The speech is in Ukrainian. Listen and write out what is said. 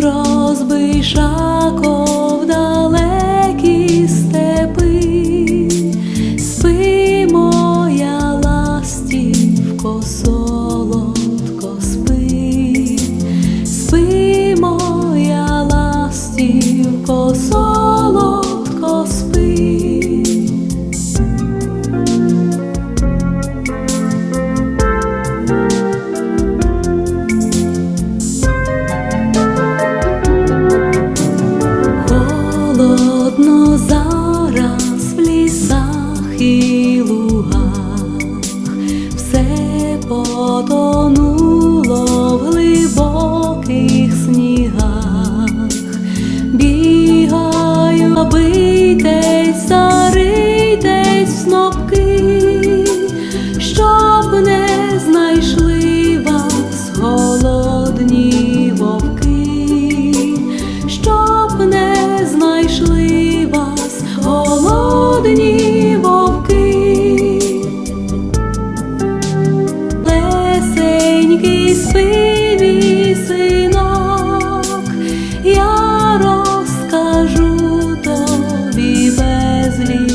розбий шаков далекі степи, спи моя ластівко, солодко спи, спи моя ластівко, солодко. Тихенький спивій синок, я розкажу тобі безліч.